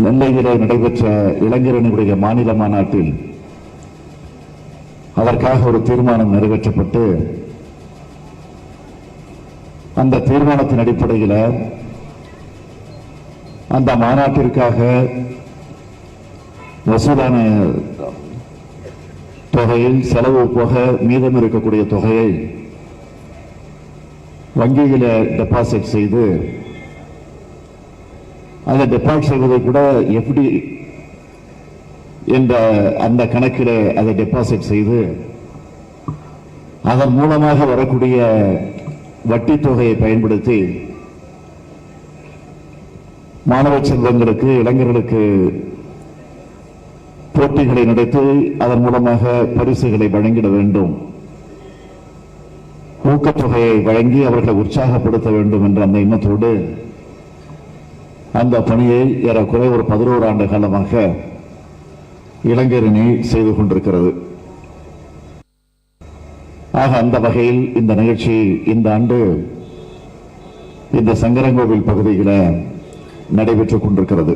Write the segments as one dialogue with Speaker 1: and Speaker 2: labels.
Speaker 1: நெல்லையிலே நடைபெற்ற இளைஞரணியுடைய மாநில மாநாட்டில் அதற்காக ஒரு தீர்மானம் நிறைவேற்றப்பட்டு அந்த தீர்மானத்தின் அடிப்படையில் அந்த மாநாட்டிற்காக வசூலான தொகையில் செலவு போக மீதம் இருக்கக்கூடிய தொகையை வங்கியில் டெபாசிட் செய்து அதை டெபாசிட் செய்வதை கூட எப்படி என்ற அந்த கணக்கில் அதை டெபாசிட் செய்து அதன் மூலமாக வரக்கூடிய வட்டி தொகையை பயன்படுத்தி மாணவ செல்வங்களுக்கு இளைஞர்களுக்கு போட்டிகளை நடத்தி அதன் மூலமாக பரிசுகளை வழங்கிட வேண்டும். ஊக்கத்தொகையை வழங்கி அவர்களை உற்சாகப்படுத்த வேண்டும் என்ற அந்த எண்ணத்தோடு அந்த பணியை ஏறக்குறை ஒரு பதினோரு ஆண்டு காலமாக இளைஞரணி செய்து கொண்டிருக்கிறது. ஆக அந்த வகையில் இந்த நிகழ்ச்சி இந்த ஆண்டு இந்த சங்கரங்கோவில் பகுதியில் நடைபெற்றுக் கொண்டிருக்கிறது.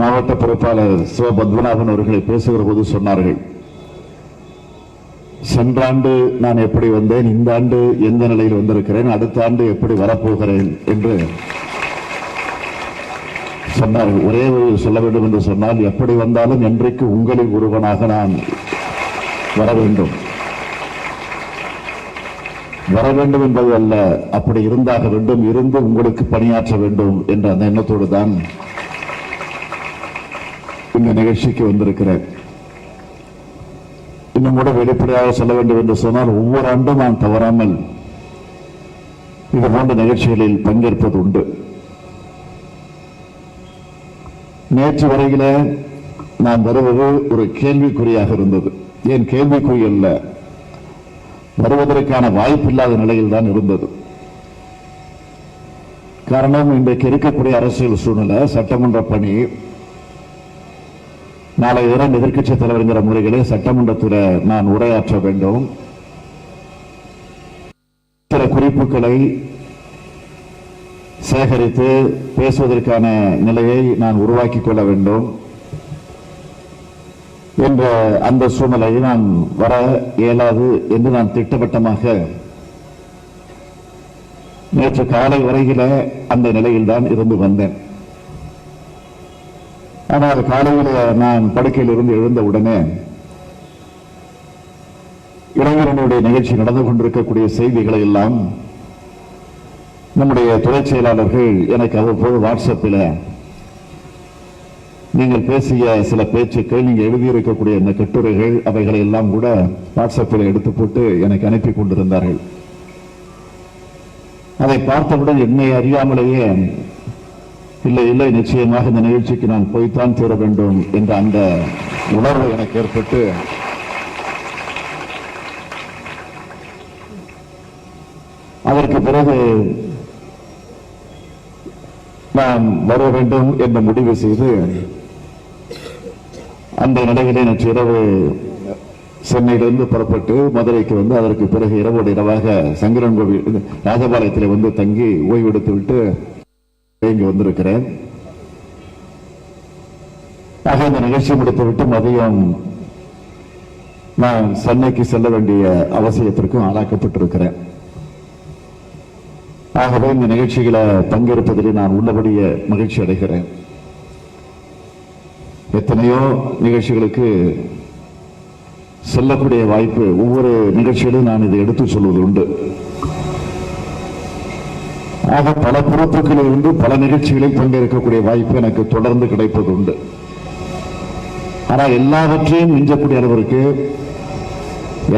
Speaker 1: மாவட்ட பொறுப்பாளர் சிவ பத்மநாபன் அவர்களை பேசுகிற போது சொன்னார்கள் சென்ற ஆண்டு நான் எப்படி வந்தேன்? இந்த ஆண்டு எந்த நிலையில் வந்திருக்கிறேன்? அடுத்த ஆண்டு எப்படி வரப்போகிறேன்? என்று சொன்னார்கள். ஒரே ஒரு சொல்ல வேண்டும் என்று சொன்னால் எப்படி வந்தாலும் என்றைக்கு உங்களில் ஒருவனாக நான் வர வேண்டும். வர வேண்டும் என்பது அல்ல அப்படி இருந்தாக வேண்டும் இருந்து உங்களுக்கு பணியாற்ற வேண்டும் என்ற அந்த எண்ணத்தோடு தான் இந்த நிகழ்ச்சிக்கு வந்திருக்கிறேன். இன்னும் கூட வெளிப்படையாக சொல்ல வேண்டும் என்று சொன்னால் ஒவ்வொரு ஆண்டும் நான் தவறாமல் இது போன்ற நிகழ்ச்சிகளில் பங்கேற்பது உண்டு. நேற்று வரையில நான் வருவது ஒரு கேள்விக்குறியாக இருந்தது. ஏன் கேள்விக்குறி அல்ல? வருவதற்கான வாய்ப்பில்லாத நிலையில் தான் இருந்தது. காரணம் இன்றைக்கு இருக்கக்கூடிய அரசியல் சூழ்நிலை சட்டமன்ற பணி நாளை தினம் எதிர்க்கட்சி தலைவருங்கிற முறைகளே சட்டமன்றத்தில் நான் உரையாற்ற வேண்டும். சில குறிப்புகளை சேகரித்து பேசுவதற்கான நிலையை நான் உருவாக்கிக் கொள்ள வேண்டும் என்ற அந்த சூழ்நிலையை நான் வர இயலாது என்று நான் திட்டவட்டமாக நேற்று காலை வரையில அந்த நிலையில் தான் இருந்து வந்தேன். ஆனால் காலையில் நான் படுக்கையில் இருந்து எழுந்த உடனே இளைஞரனுடைய நிகழ்ச்சி நடந்து கொண்டிருக்கக்கூடிய செய்திகளை எல்லாம் நம்முடைய துறை செயலாளர்கள் எனக்கு அவ்வப்போது வாட்ஸ்அப்பில் நீங்கள் பேசிய சில பேச்சுக்கள் நீங்க எழுதியிருக்கக்கூடிய இந்த கட்டுரைகள் அவைகளை எல்லாம் கூட வாட்ஸ்அப்பில் எடுத்து போட்டு எனக்கு அனுப்பி கொண்டிருந்தார்கள். அதை பார்த்தவுடன் என்னை அறியாமலேயே இல்லை இல்லை நிச்சயமாக இந்த நிகழ்ச்சிக்கு நான் போய்த்தான் தீர வேண்டும் என்ற அந்த உணர்வு எனக்கு ஏற்பட்டு அதற்கு பிறகு நான் வர வேண்டும் என்று முடிவு செய்து அந்த நிலையிலே நேற்று இரவு சென்னையிலிருந்து புறப்பட்டு மதுரைக்கு வந்து அதற்கு பிறகு இரவோடு இரவாக சங்கரன் கோவில் ராஜபாளையத்தில் வந்து தங்கி ஓய்வெடுத்து விட்டு இங்கு வந்திருக்கிறேன். ஆக இந்த நிகழ்ச்சி முடித்துவிட்டு மதியம் நான் சென்னைக்கு செல்ல வேண்டிய அவசியத்திற்கும் ஆளாக்கப்பட்டிருக்கிறேன். ஆகவே இந்த நிகழ்ச்சிகளை பங்கேற்பதிலே நான் உள்ளபடிய மகிழ்ச்சி அடைகிறேன். எத்தனையோ நிகழ்ச்சிகளுக்கு செல்லக்கூடிய வாய்ப்பு ஒவ்வொரு நிகழ்ச்சியிலும் நான் இதை எடுத்து சொல்வது உண்டு. ஆக பல பொறுப்புகளில் இருந்து பல நிகழ்ச்சிகளில் பங்கேற்கக்கூடிய வாய்ப்பு எனக்கு தொடர்ந்து கிடைப்பது உண்டு. ஆனால் எல்லாவற்றையும் மிஞ்சக்கூடிய அளவிற்கு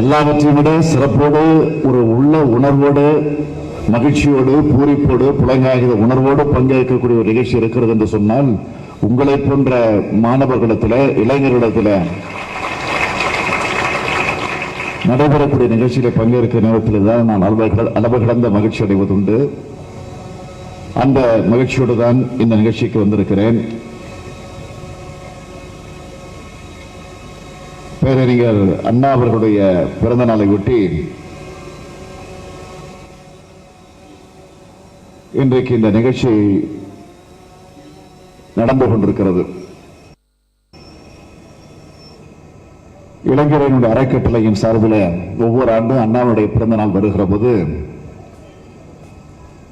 Speaker 1: எல்லாவற்றையும் விட சிறப்போடு ஒரு உள்ள உணர்வோடு மகிழ்ச்சியோடு பூரிப்போடு புலங்காகித உணர்வோடு பங்கேற்கக்கூடிய ஒரு நிகழ்ச்சி இருக்கிறது என்று சொன்னால் உங்களை போன்ற மாணவர்களிடத்தில் இளைஞர்களிடத்தில் நடைபெறக்கூடிய நிகழ்ச்சியில் பங்கேற்கிற நேரத்தில் தான் நான் அளவு அளவு கடந்த மகிழ்ச்சி அடைவதுண்டு அந்த மகிழ்ச்சியோடு தான் இந்த நிகழ்ச்சிக்கு வந்திருக்கிறேன். பேரறிஞர் அண்ணா அவர்களுடைய பிறந்த நாளை ஒட்டி இன்றைக்கு இந்த நிகழ்ச்சி நடந்து கொண்டிருக்கிறது. இளைஞரனுடைய அறக்கட்டளையின் சார்பில் ஒவ்வொரு ஆண்டும் அண்ணாவுடைய பிறந்த நாள் வருகிற போது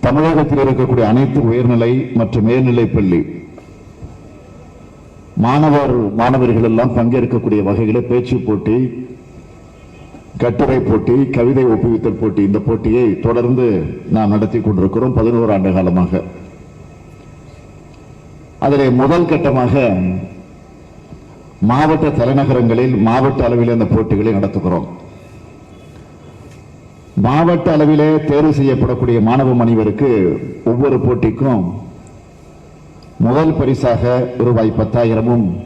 Speaker 1: தமிழகத்தில் இருக்கக்கூடிய அனைத்து உயர்நிலை மற்றும் மேல்நிலை பள்ளி மாணவர் மாணவர்கள் எல்லாம் பங்கேற்கக்கூடிய வகையில் பேச்சு போட்டி கட்டுரை போட்டி கவிதை ஒப்புவித்தல் போட்டி இந்த போட்டியை தொடர்ந்து நாம் நடத்தி கொண்டிருக்கிறோம் பதினோரு ஆண்டு காலமாக. அதிலே முதல் கட்டமாக மாவட்ட தலைநகரங்களில் மாவட்ட அளவில் இந்த போட்டிகளை நடத்துகிறோம். மாவட்ட அளவிலே தேர்வு செய்யப்படக்கூடிய மாணவ மனிதருக்கு ஒவ்வொரு போட்டிக்கும் முதல் பரிசாக ரூபாய் பத்தாயிரமும்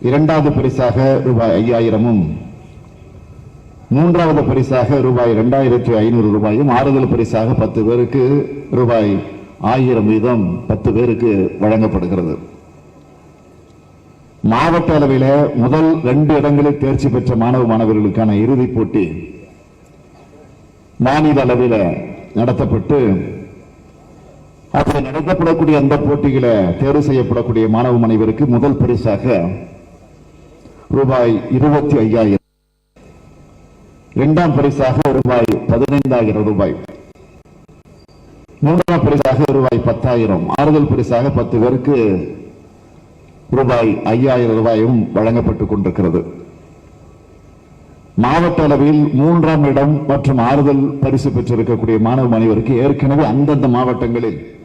Speaker 1: இரண்டாவது பரிசாக ரூபாய் ஐயாயிரமும் மூன்றாவது பரிசாக ரூபாய் ரெண்டாயிரத்தி ஐநூறு ரூபாயும் ஆறுதல் பரிசாக பத்து பேருக்கு ரூபாய் ஆயிரம் வீதம் பத்து பேருக்கு வழங்கப்படுகிறது. மாவட்ட அளவில் முதல் ரெண்டு இடங்களில் தேர்ச்சி பெற்ற மாணவ மாணவர்களுக்கான இறுதிப் போட்டி மாநில அளவில் நடத்தப்பட்டு அப்படி நடத்தப்படக்கூடிய அந்த போட்டிகளை தேர்வு செய்யப்படக்கூடிய மாணவ மனைவருக்கு முதல் பரிசாக ரூபாய் இருபத்தி ஐயாயிரம். இரண்டாம் பரிசாக ரூபாய் பதினைந்தாயிரம் ரூபாய். மூன்றாம் பரிசாக ரூபாய் பத்தாயிரம். ஆறுதல் பரிசாக பத்து பேருக்கு ரூபாய் ஐயாயிரம் ரூபாயும் வழங்கப்பட்டுக் கொண்டிருக்கிறது. மாவட்ட அளவில் மூன்றாம் இடம் மற்றும் ஆறுதல் பரிசு பெற்றிருக்கக்கூடிய மாணவ மாணவருக்கு ஏற்கனவே அந்தந்த மாவட்டங்களில்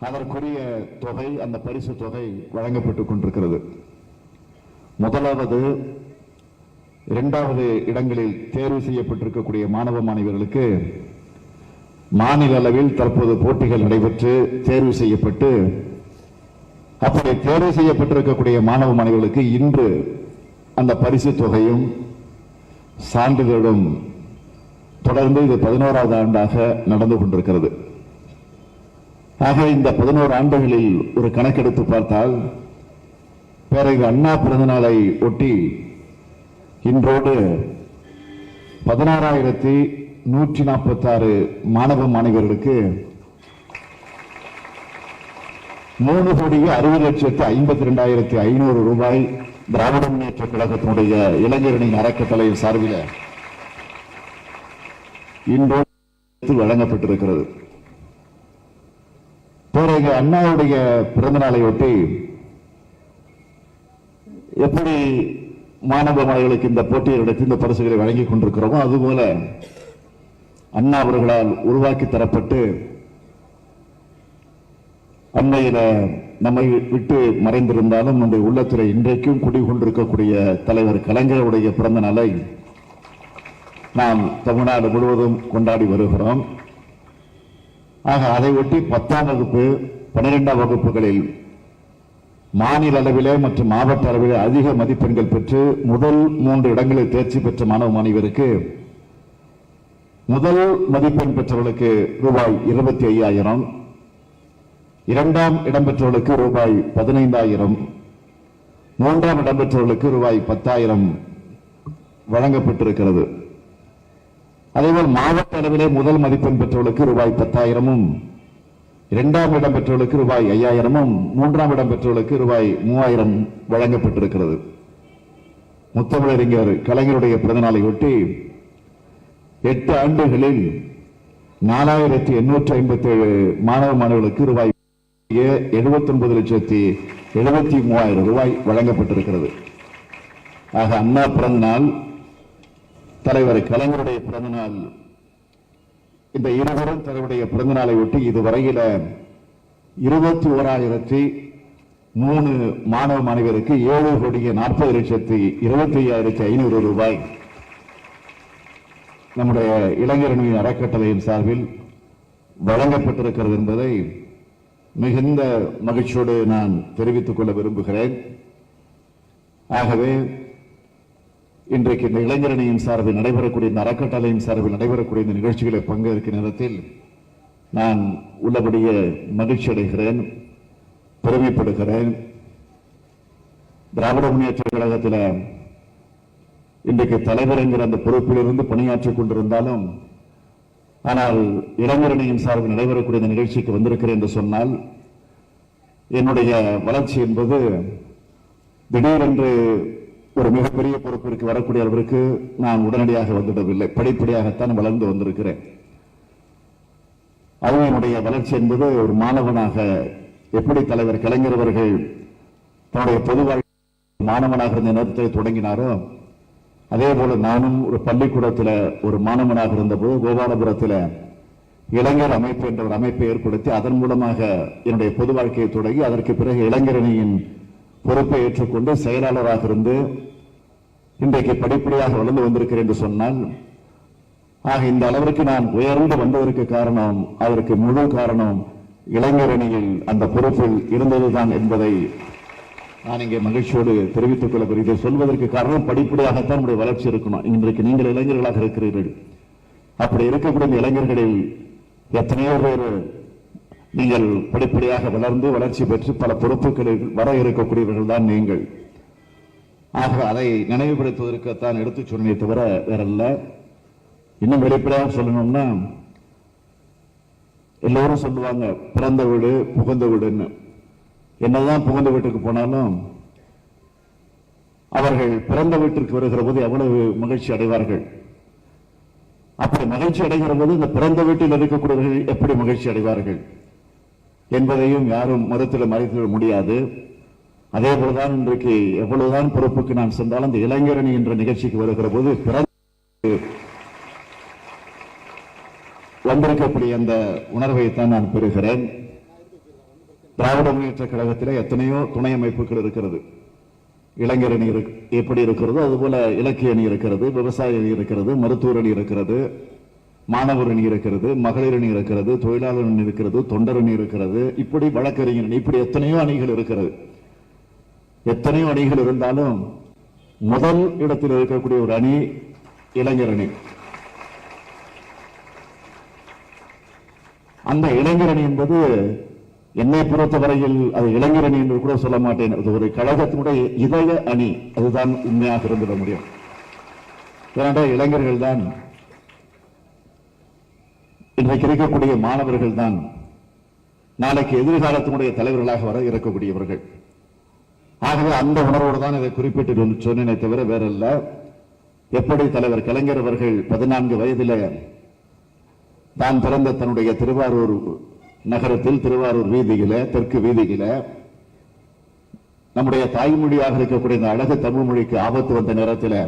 Speaker 1: அதற்குரிய தொகை அந்த பரிசு தொகை வழங்கப்பட்டுக் கொண்டிருக்கிறது. முதலாவது இரண்டாவது இடங்களில் தேர்வு செய்யப்பட்டிருக்கக்கூடிய மாணவ மாணவர்களுக்கு மாநில அளவில் தற்போது போட்டிகள் நடைபெற்று தேர்வு செய்யப்பட்டு அப்படி தேர்வு செய்யப்பட்டிருக்கக்கூடிய மாணவ மாணவர்களுக்கு இன்று அந்த பரிசு தொகையும் சான்றிதழும் தொடர்ந்து இது பதினோராவது ஆண்டாக நடந்து கொண்டிருக்கிறது. ஆக இந்த பதினோரு ஆண்டுகளில் ஒரு கணக்கெடுத்து பார்த்தால் பிறகு அண்ணா பிறந்த நாளை ஒட்டி இன்றோடு பதினாறாயிரத்தி நூற்றி நாற்பத்தாறு மாணவ மாணவர்களுக்கு மூணு கோடியே அறுபது லட்சத்து ஐம்பத்தி ரெண்டாயிரத்தி ஐநூறு ரூபாய் திராவிட முன்னேற்ற கழகத்தினுடைய இளைஞரணியின் அறக்கட்டளையின் சார்பில் இன்றோடு வழங்கப்பட்டிருக்கிறது. பிறகு அண்ணாவுடைய பிறந்த நாளையொட்டி எப்படி மாணவ மாணவர்களுக்கு இந்த போட்டியை நடத்தி இந்த பரிசுகளை வழங்கி கொண்டிருக்கிறோமோ அதுபோல அண்ணா அவர்களால் உருவாக்கி தரப்பட்டு அண்மையில நம்மை விட்டு மறைந்திருந்தாலும் நம்முடைய உள்ளத்துறை இன்றைக்கும் குடிகொண்டிருக்கக்கூடிய தலைவர் கலைஞருடைய பிறந்த நாளை நாம் தமிழ்நாடு முழுவதும் கொண்டாடி வருகிறோம். ஆக அதை ஒட்டி பத்தாம் வகுப்பு பன்னிரெண்டாம் வகுப்புகளில் மாநில அளவிலே மற்றும் மாவட்ட அளவிலே அதிக மதிப்பெண்கள் பெற்று முதல் மூன்று இடங்களில் தேர்ச்சி பெற்ற மாணவ மாணவியருக்கு முதல் மதிப்பெண் பெற்றவர்களுக்கு ரூபாய் இருபத்தி ஐயாயிரம். இரண்டாம் இடம் பெற்றவர்களுக்கு ரூபாய் பதினைந்தாயிரம். மூன்றாம் இடம் பெற்றவர்களுக்கு ரூபாய் பத்தாயிரம் வழங்கப்பட்டிருக்கிறது. அதேபோல் மாவட்ட அளவிலே முதல் மதிப்பெண் பெற்றவர்களுக்கு ரூபாய் பத்தாயிரமும் இரண்டாம் இடம் பெற்றவர்களுக்கு ரூபாய் ஐயாயிரமும் மூன்றாம் இடம் பெற்றவர்களுக்கு ரூபாய் மூவாயிரம் வழங்கப்பட்டிருக்கிறது. முத்தமிழறிஞர் கலைஞருடைய பிறந்தநாளை ஒட்டி எட்டு ஆண்டுகளில் நாலாயிரத்தி எண்ணூற்றி ஐம்பத்தி ஏழு மாணவ மாணவர்களுக்கு ரூபாய் எழுபத்தி ஒன்பது லட்சத்தி எழுபத்தி மூவாயிரம் ரூபாய் வழங்கப்பட்டிருக்கிறது. ஆக அண்ணா பிறந்த நாள் தலைவர் கலைஞருடைய பிறந்தநாள் இந்த இருவரும் தன்னுடைய பிறந்த நாளை ஒட்டி இதுவரையில இருபத்தி ஓராயிரத்தி மூணு மாணவ மாணவியருக்கு ஏழு கோடியே நாற்பது லட்சத்தி இருபத்தி ஐயாயிரத்தி ஐநூறு ரூபாய். நம்முடைய இளைஞரணியின் அறக்கட்டளையின் சார்பில் வழங்கப்பட்டிருக்கிறது என்பதை மிகுந்த மகிழ்ச்சியோடு நான் தெரிவித்துக் கொள்ள விரும்புகிறேன். ஆகவே இன்றைக்கு இந்த இளைஞரணியின் சார்பில் நடைபெறக்கூடிய இந்த அறக்கட்டளையின் சார்பில் நடைபெறக்கூடிய இந்த நிகழ்ச்சிகளை பங்கேற்கும் நேரத்தில் நான் உள்ளபடியே மகிழ்ச்சி அடைகிறேன் பெருமைப்படுகிறேன். திராவிட முன்னேற்ற கழகத்தில் இன்றைக்கு தலைவர் என்கிற அந்த பொறுப்பிலிருந்து பணியாற்றிக் கொண்டிருந்தாலும் ஆனால் இளைஞரணியின் சார்பில் நடைபெறக்கூடிய இந்த நிகழ்ச்சிக்கு வந்திருக்கிறேன் என்று சொன்னால் என்னுடைய வளர்ச்சி என்பது திடீரென்று ஒரு மிகப்பெரிய பொறுப்பிற்கு வரக்கூடியவர்களுக்கு நான் உடனடியாக வந்துவிடவில்லை. படிப்படியாகத்தான் வளர்ந்து வந்திருக்கிறேன். அது என்னுடைய வளர்ச்சி என்பது ஒரு மாணவனாக எப்படி தலைவர் கலைஞர் அவர்கள் தன்னுடைய பொது வாழ்க்கை மாணவனாக இருந்த நேரத்தை தொடங்கினாரோ அதே போல நானும் ஒரு பள்ளிக்கூடத்தில் ஒரு மாணவனாக இருந்தபோது கோபாலபுரத்தில் இளைஞர் அமைப்பு என்ற ஒரு அமைப்பை ஏற்படுத்தி அதன் மூலமாக என்னுடைய பொது வாழ்க்கையை தொடங்கி அதற்கு பிறகு இளைஞரணியின் பொறுப்பை ஏற்றுக்கொண்டு செயலாளராக இருந்து இன்றைக்கு படிப்படியாக வளர்ந்து வந்திருக்கிறேன் என்று சொன்னால் ஆக இந்த அளவிற்கு நான் உயர்ந்து வந்ததற்கு காரணம் அதற்கு முழு காரணம் இளைஞரணியில் அந்த பொறுப்பில் இருந்ததுதான் என்பதை நான் இங்கே மகிழ்ச்சியோடு தெரிவித்துக் கொள்ள இதை சொல்வதற்கு காரணம் படிப்படியாகத்தான் நம்முடைய வளர்ச்சி இருக்கணும். இன்றைக்கு நீங்கள் இளைஞர்களாக இருக்கிறீர்கள். அப்படி இருக்கக்கூடிய இளைஞர்களில் எத்தனையோ பேர் நீங்கள் படிப்படியாக வளர்ந்து வளர்ச்சி பெற்று பல பொறுப்புகளில் வர இருக்கக்கூடியவர்கள் தான் நீங்கள். ஆக அதை நினைவுபடுத்துவதற்குத்தான் எடுத்துச் சொன்னே தவிர வேறல்ல. இன்னும் வெளிப்படையாக சொல்லணும்னா எல்லோரும் சொல்லுவாங்க பிறந்த வீடு புகுந்த வீடுன்னு. என்னதான் புகுந்த வீட்டுக்கு போனாலும் அவர்கள் பிறந்த வீட்டிற்கு வருகிற போது எவ்வளவு மகிழ்ச்சி அடைவார்கள். அப்படி மகிழ்ச்சி அடைகிற போது இந்த பிறந்த வீட்டில் இருக்கக்கூடியவர்கள் எப்படி மகிழ்ச்சி அடைவார்கள் என்பதையும் யாரும் மறுத்திட மறைத்துவிட முடியாது. அதே போலதான் இன்றைக்கு எவ்வளவுதான் பொறுப்புக்கு நான் சென்றாலும் அந்த இளைஞரணி என்ற நிகழ்ச்சிக்கு வருகிற போது வந்திருக்கக்கூடிய அந்த உணர்வைத்தான் நான் பெறுகிறேன். திராவிட முன்னேற்ற கழகத்தில் எத்தனையோ துணை அமைப்புகள் இருக்கிறது. இளைஞர் அணி இருக்கு- எப்படி இருக்கிறதோ அதுபோல இலக்கிய அணி இருக்கிறது விவசாய அணி இருக்கிறது மருத்துவர் அணி இருக்கிறது மாணவர் அணி இருக்கிறது மகளிர் அணி இருக்கிறது தொழிலாளர் அணி இருக்கிறது தொண்டர் அணி இருக்கிறது இப்படி வழக்கறிஞர் அணி இப்படி எத்தனையோ அணிகள் இருக்கிறது. எத்தனையோ அணிகள் இருந்தாலும் முதல் இடத்தில் இருக்கக்கூடிய ஒரு அணி இளைஞர் அணி. அந்த இளைஞர் அணி என்பது என்னை பொறுத்தவரையில் அது இளைஞர் அணி என்று கூட சொல்ல மாட்டேன். அது ஒரு கழகத்தினுடைய இதய அணி. அதுதான் உண்மையாக இருந்துட முடியும். ஏனென்றால் இளைஞர்கள் தான் இன்றைக்கு இருக்கக்கூடிய மாணவர்கள் தான் நாளைக்கு எதிர்காலத்தினுடைய தலைவர்களாக வர இருக்கக்கூடியவர்கள். ஆகவே அந்த உணர்வோடு தான் இதை குறிப்பிட்டு சொன்னேனே தவிர வேற இல்ல எப்படி தலைவர் கலைஞர் அவர்கள் பதினான்கு வயதில் தான் பிறந்த தன்னுடைய திருவாரூர் நகரத்தில் திருவாரூர் வீதியில தெற்கு வீதியில நம்முடைய தாய்மொழியாக இருக்கக்கூடிய இந்த அழகு தமிழ் மொழிக்கு ஆபத்து வந்த நேரத்தில்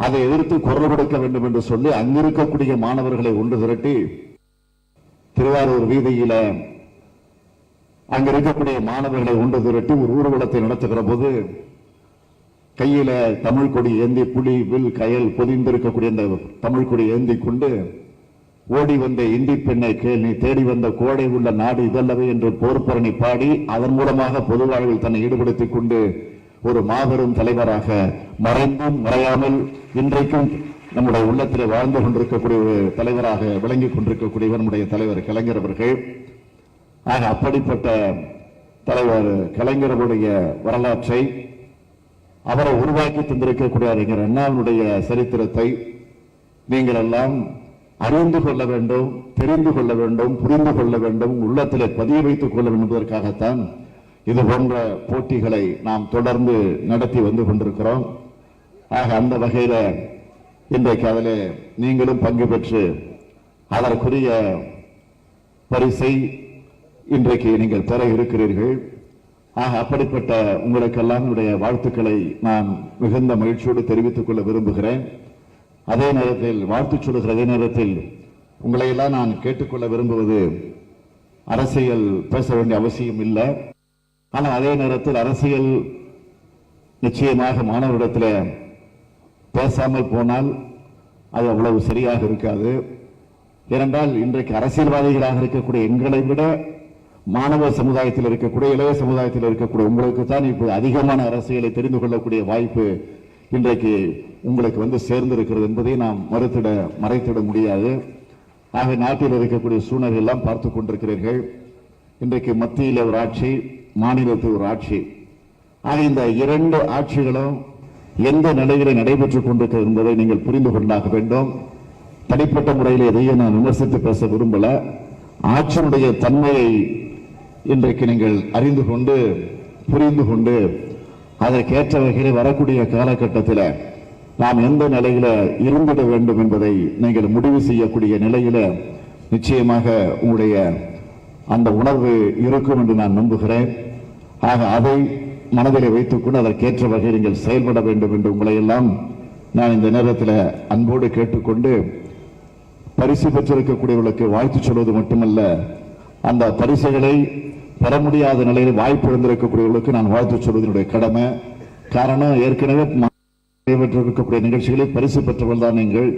Speaker 1: அதை எதிர்த்து குரல் கொடுக்க வேண்டும் என்று சொல்லி அங்கிருக்கக்கூடிய மாணவர்களை ஒன்று திரட்டி திருவாரூர் வீதியில அங்க இருக்கக்கூடிய மாணவர்களை ஒன்று திரட்டி ஒரு ஊர்வலத்தை நடத்துகிற போது கையில தமிழ் கொடி ஏந்தி புலி வில் கயல் பொதிந்திருக்கக்கூடிய அந்த தமிழ் கொடி ஏந்தி கொண்டு ஓடி வந்த இந்தி பெண்ணை கேள்வி தேடி வந்த கோடை உள்ள நாடு இதல்லவே என்று போர்ப்பரணி பாடி அதன் மூலமாக பொது வாழ்வில் தன்னை ஈடுபடுத்திக் கொண்டு ஒரு மாபெரும் தலைவராக மறைந்தும் மறையாமல் இன்றைக்கும் நம்முடைய உள்ளத்தில் வாழ்ந்து கொண்டிருக்கக்கூடிய தலைவராக விளங்கிக் கொண்டிருக்கக்கூடிய நம்முடைய தலைவர் கலைஞர் அவர்கள். ஆக அப்படிப்பட்ட தலைவர் கலைஞருடைய வரலாற்றை அவரை உருவாக்கி தந்திருக்கக்கூடிய அறிஞர் அண்ணாவினுடைய சரித்திரத்தை நீங்கள் எல்லாம் அறிந்து கொள்ள வேண்டும் தெரிந்து கொள்ள வேண்டும் புரிந்து கொள்ள வேண்டும் உள்ளத்திலே பதிய வைத்துக் கொள்ள வேண்டும் என்பதற்காகத்தான் இது போன்ற போட்டிகளை நாம் தொடர்ந்து நடத்தி வந்து கொண்டிருக்கிறோம். ஆக அந்த வகையில இன்றைக்கு அதிலே நீங்களும் பங்கு பெற்று அதற்குரிய பரிசை இன்றைக்கு நீங்கள் பெற இருக்கிறீர்கள். ஆக அப்படிப்பட்ட உங்களுக்கெல்லாம் என்னுடைய வாழ்த்துக்களை நான் மிகுந்த மகிழ்ச்சியோடு தெரிவித்துக் கொள்ள விரும்புகிறேன். அதே நேரத்தில் வாழ்த்து சொல்லுகிற அதே நேரத்தில் உங்களை எல்லாம் நான் கேட்டுக்கொள்ள விரும்புவது அரசியல் பேச வேண்டிய அவசியம் இல்லை. ஆனால் அதே நேரத்தில் அரசியல் நிச்சயமாக மாணவரிடத்தில் பேசாமல் போனால் அது அவ்வளவு சரியாக இருக்காது. ஏனென்றால் இன்றைக்கு அரசியல்வாதிகளாக இருக்கக்கூடிய எங்களை விட மாணவ சமுதாயத்தில் இருக்கக்கூடிய இளைய சமுதாயத்தில் இருக்கக்கூடிய உங்களுக்கு தான் இப்போ அதிகமான அரசியலை தெரிந்து கொள்ளக்கூடிய வாய்ப்பு இன்றைக்கு உங்களுக்கு வந்து சேர்ந்திருக்கிறது என்பதை நாம் மறுத்திட மறைத்திட முடியாது. ஆக நாட்டில் இருக்கக்கூடிய சூழ்நிலை எல்லாம் பார்த்து கொண்டிருக்கிறீர்கள். இன்றைக்கு மத்தியில் ஒரு ஆட்சி மாநிலத்தில் ஒரு ஆட்சி. ஆக இந்த இரண்டு ஆட்சிகளும் எந்த நிலையிலே நடைபெற்றுக் கொண்டிருக்கிறது என்பதை நீங்கள் புரிந்து கொண்டாக வேண்டும். தனிப்பட்ட முறையில் எதையும் நான் விமர்சித்து பேச விரும்பல. ஆட்சியினுடைய தன்மையை இன்றைக்கு நீங்கள் அறிந்து கொண்டு புரிந்து கொண்டு அதற்கேற்ற வகையில் வரக்கூடிய காலகட்டத்தில் நாம் எந்த நிலையில இருந்துட வேண்டும் என்பதை நீங்கள் முடிவு செய்யக்கூடிய நிலையில நிச்சயமாக உங்களுடைய அந்த உணர்வு இருக்கும் என்று நான் நம்புகிறேன். ஆக அதை மனதிலே வைத்துக்கொண்டு அதற்கேற்ற வகையில் நீங்கள் செயல்பட வேண்டும் என்று உங்களை எல்லாம் நான் இந்த நேரத்தில் அன்போடு கேட்டுக்கொண்டு பரிசு பெற்றிருக்கக்கூடியவர்களுக்கு வாழ்த்து சொல்வது மட்டுமல்ல அந்த பரிசுகளை பெற முடியாத நிலையில் வாய்ப்பு இருந்திருக்கக்கூடியவர்களுக்கு நான் வாழ்த்து சொல்வதனுடைய கடமை. காரணம் ஏற்கனவே நடைபெற்றிருக்கக்கூடிய நிகழ்ச்சிகளில் பரிசு பெற்றவர்கள் தான் நீங்கள்.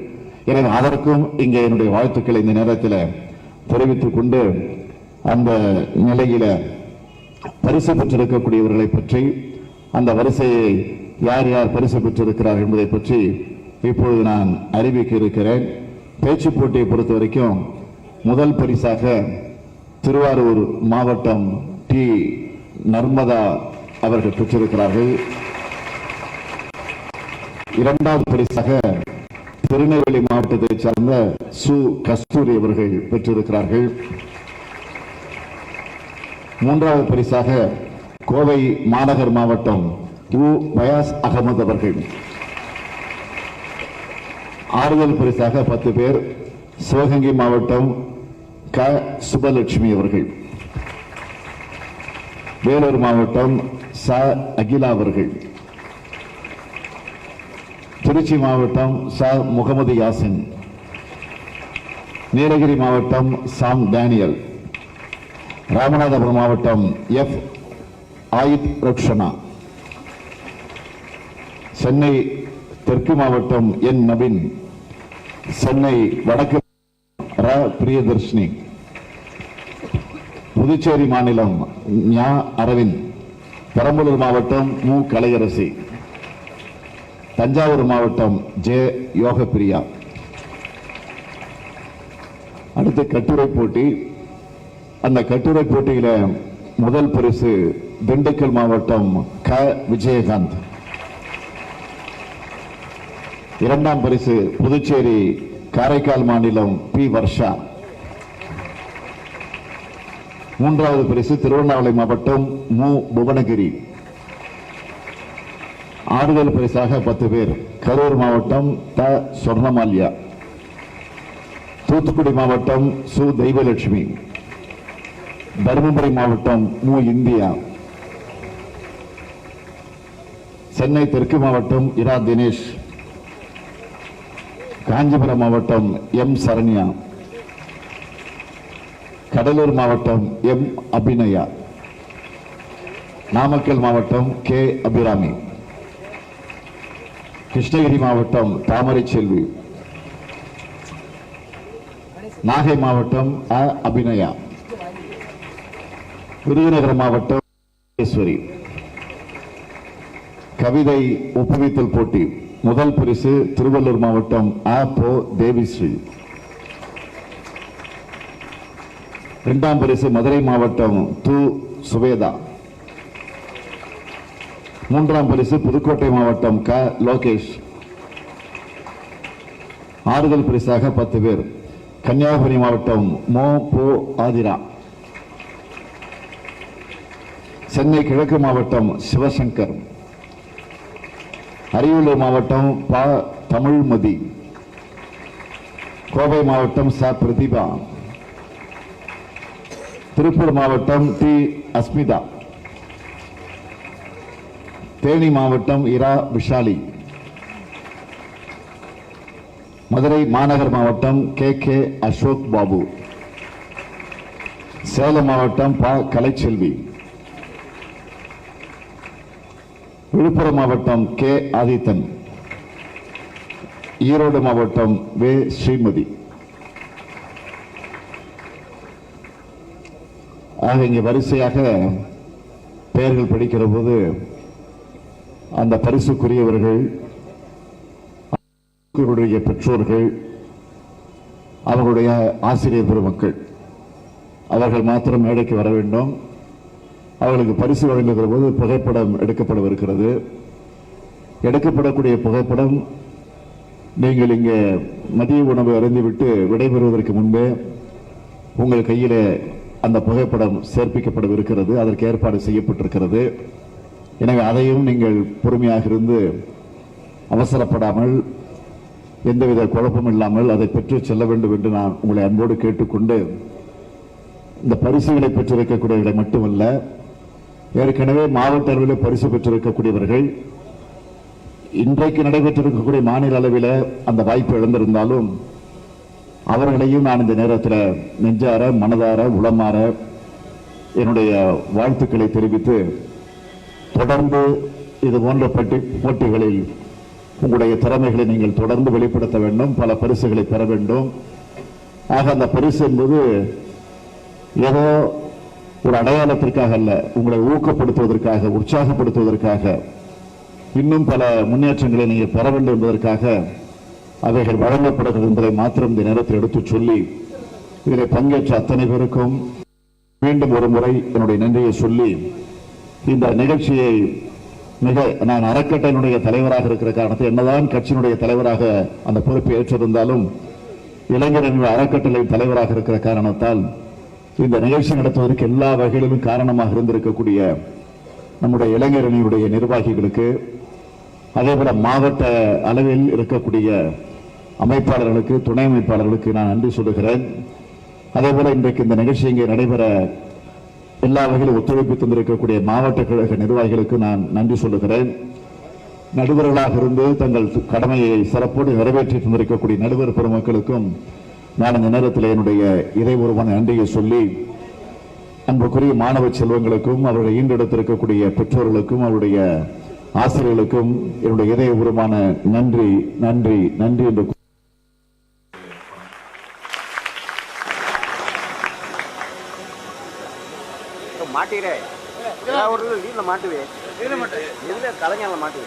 Speaker 1: எனவே அதற்கும் இங்கே என்னுடைய வாழ்த்துக்களை இந்த நேரத்தில் தெரிவித்துக் கொண்டு அந்த நிலையில பரிசு பெற்றிருக்கக்கூடியவர்களை பற்றி அந்த வரிசையை யார் யார் பரிசு பெற்றிருக்கிறார் என்பதை பற்றி இப்பொழுது நான் அறிவிக்க இருக்கிறேன். பேச்சு போட்டியை பொறுத்த வரைக்கும் முதல் பரிசாக திருவாரூர் மாவட்டம் டி. நர்மதா அவர்கள் பெற்றிருக்கிறார்கள். இரண்டாவது பரிசாக திருநெல்வேலி மாவட்டத்தைச் சார்ந்த சு. கஸ்தூரி அவர்கள் பெற்றிருக்கிறார்கள். மூன்றாவது பரிசாக கோவை மாநகர் மாவட்டம் உ பயாஸ் அகமது அவர்கள். ஆறுதல் பரிசாக பத்து பேர் சிவகங்கை மாவட்டம் க. சுபலட்சுமி அவர்கள். வேலூர் மாவட்டம் ச. அகிலா அவர்கள். திருச்சி மாவட்டம் ச. முகமது யாசின். நீலகிரி மாவட்டம் சாம் டேனியல். ராமநாதபுரம் மாவட்டம் எஃப். ஆயுத் ரக்ஷனா. சென்னை தெற்கு மாவட்டம் என். நபின் சென்னை வடக்கு ர பிரியதர்ஷினி. புதுச்சேரி மாநிலம் ஞா அரவிந்த் பெரம்பலூர் மாவட்டம் மு. கலையரசி தஞ்சாவூர் மாவட்டம் ஜே. யோகப்பிரியா. அடுத்து கட்டுரை போட்டி. அந்த கட்டுரை போட்டியில முதல் பரிசு திண்டுக்கல் மாவட்டம் க. விஜயகாந்த். இரண்டாம் பரிசு புதுச்சேரி காரைக்கால் மாநிலம் பி. வர்ஷா. மூன்றாவது பரிசு திருவண்ணாமலை மாவட்டம் மு. புவனகிரி. ஆறுதல் பரிசாக பத்து பேர். கரூர் மாவட்டம் த. சொர்ணமால்யா. தூத்துக்குடி மாவட்டம் சு. தெய்வலட்சுமி. தருமபுரி மாவட்டம் மு. இந்தியா. சென்னை தெற்கு மாவட்டம் இரா. தினேஷ். காஞ்சிபுரம் மாவட்டம் எம் சரண்யா. கடலூர் மாவட்டம் எம் அபிநயா. நாமக்கல் மாவட்டம் கே அபிராமி. கிருஷ்ணகிரி மாவட்டம் தாமரை செல்வி. நாகை மாவட்டம் அ அபிநயா. விருதுநகர் மாவட்டம் கவிதை ஒப்புவித்தல் போட்டி. முதல் பரிசு திருவள்ளூர் மாவட்டம் அ போ தேவிஸ்ரீ. இரண்டாம் பரிசு மதுரை மாவட்டம் து சுவேதா. மூன்றாம் பரிசு புதுக்கோட்டை மாவட்டம் க லோகேஷ். ஆறுதல் பரிசாக பத்து பேர். கன்னியாகுமரி மாவட்டம் மோ போ ஆதிரா. சென்னை கிழக்கு மாவட்டம் சிவசங்கர். அரியலூர் மாவட்டம் ப தமிழ்மதி. கோவை மாவட்டம் ச பிரதிபா. திருப்பூர் மாவட்டம் டி அஸ்மிதா. தேனி மாவட்டம் இரா விஷாலி. மதுரை மாநகர் மாவட்டம் கே கே அசோக் பாபு. சேலம் மாவட்டம் ப கலைச்செல்வி. விழுப்புரம் மாவட்டம் கே. ஆதித்தன். ஈரோடு மாவட்டம் வே. ஸ்ரீமதி. ஆக இங்கே வரிசையாக பெயர்கள் படிக்கிற போது அந்த பரிசுக்குரியவர்கள் பெற்றோர்கள் அவர்களுடைய ஆசிரியர் பெருமக்கள் அவர்கள் மாத்திரம் மேடைக்கு வர வேண்டும். அவர்களுக்கு பரிசு வழங்குகிற போது புகைப்படம் எடுக்கப்படவிருக்கிறது. எடுக்கப்படக்கூடிய புகைப்படம் நீங்கள் இங்கே மதிய உணவு அறிந்துவிட்டு விடைபெறுவதற்கு முன்பே உங்கள் கையிலே அந்த புகைப்படம் சேர்ப்பிக்கப்படவிருக்கிறது. அதற்கு ஏற்பாடு செய்யப்பட்டிருக்கிறது. எனவே அதையும் நீங்கள் பொறுமையாக இருந்து அவசரப்படாமல் எந்தவித குழப்பம் இல்லாமல் அதை பெற்று செல்ல வேண்டும் என்று நான் உங்களை அன்போடு கேட்டுக்கொண்டு இந்த பரிசுகளை பெற்றிருக்கக்கூடியவர்களை மட்டுமல்ல ஏற்கனவே மாவட்ட அளவில் பரிசு பெற்றிருக்கக்கூடியவர்கள் இன்றைக்கு நடைபெற்றிருக்கக்கூடிய மாநில அளவில் அந்த வாய்ப்பு இழந்திருந்தாலும் அவர்களையும் நான் இந்த நேரத்தில் நெஞ்சார மனதார உளமாற என்னுடைய வாழ்த்துக்களை தெரிவித்து தொடர்ந்து இது போன்ற பட்டி போட்டிகளில் உங்களுடைய திறமைகளை நீங்கள் தொடர்ந்து வெளிப்படுத்த வேண்டும் பல பரிசுகளை பெற வேண்டும். ஆக அந்த பரிசு என்பது ஏதோ ஒரு அடையாளத்திற்காக அல்ல உங்களை ஊக்கப்படுத்துவதற்காக உற்சாகப்படுத்துவதற்காக. இன்னும் பல முன்னேற்றங்களை நீங்கள் பெற வேண்டும் என்பதற்காக அவைகள் வழங்கப்படுகிறது என்பதை மாத்திரம் இந்த நேரத்தில் எடுத்துச் சொல்லி இதில் பங்கேற்ற அத்தனை பேருக்கும் மீண்டும் ஒரு முறை என்னுடைய நன்றியை சொல்லி இந்த நிகழ்ச்சியை மிக நான் அறக்கட்டையினுடைய தலைவராக இருக்கிற காரணத்தை என்னதான் கட்சியினுடைய தலைவராக அந்த பொறுப்பை ஏற்றிருந்தாலும் இளைஞர்கள் அறக்கட்டளை தலைவராக இருக்கிற காரணத்தால் இந்த நிகழ்ச்சி நடத்துவதற்கு எல்லா வகையிலும் காரணமாக இருந்திருக்கக்கூடிய நம்முடைய இளைஞரணியுடைய நிர்வாகிகளுக்கு அதேபோல மாவட்ட அளவில் இருக்கக்கூடிய அமைப்பாளர்களுக்கு துணை அமைப்பாளர்களுக்கு நான் நன்றி சொல்லுகிறேன். அதேபோல இன்றைக்கு இந்த நிகழ்ச்சி இங்கே நடைபெற எல்லா வகையிலும் ஒத்துழைப்பு தந்திருக்கக்கூடிய மாவட்ட கழக நிர்வாகிகளுக்கு நான் நன்றி சொல்லுகிறேன். நடுவர்களாக இருந்து தங்கள் கடமையை சிறப்போடு நிறைவேற்றி தந்திருக்கக்கூடிய நடுவர் பெருமக்களுக்கும் நான் இந்த நேரத்தில் என்னுடைய இறைவுருவான நன்றியை சொல்லி அன்புக்குரிய மாணவ செல்வங்களுக்கும் அவருடைய ஈண்டெடுத்திருக்கக்கூடிய பெற்றோர்களுக்கும் அவருடைய ஆசிரியர்களுக்கும் என்னுடைய இதயபூர்வமான நன்றி நன்றி நன்றி என்று
Speaker 2: மாட்டிக்கிறே. மாட்டுவே. மாட்டுவே.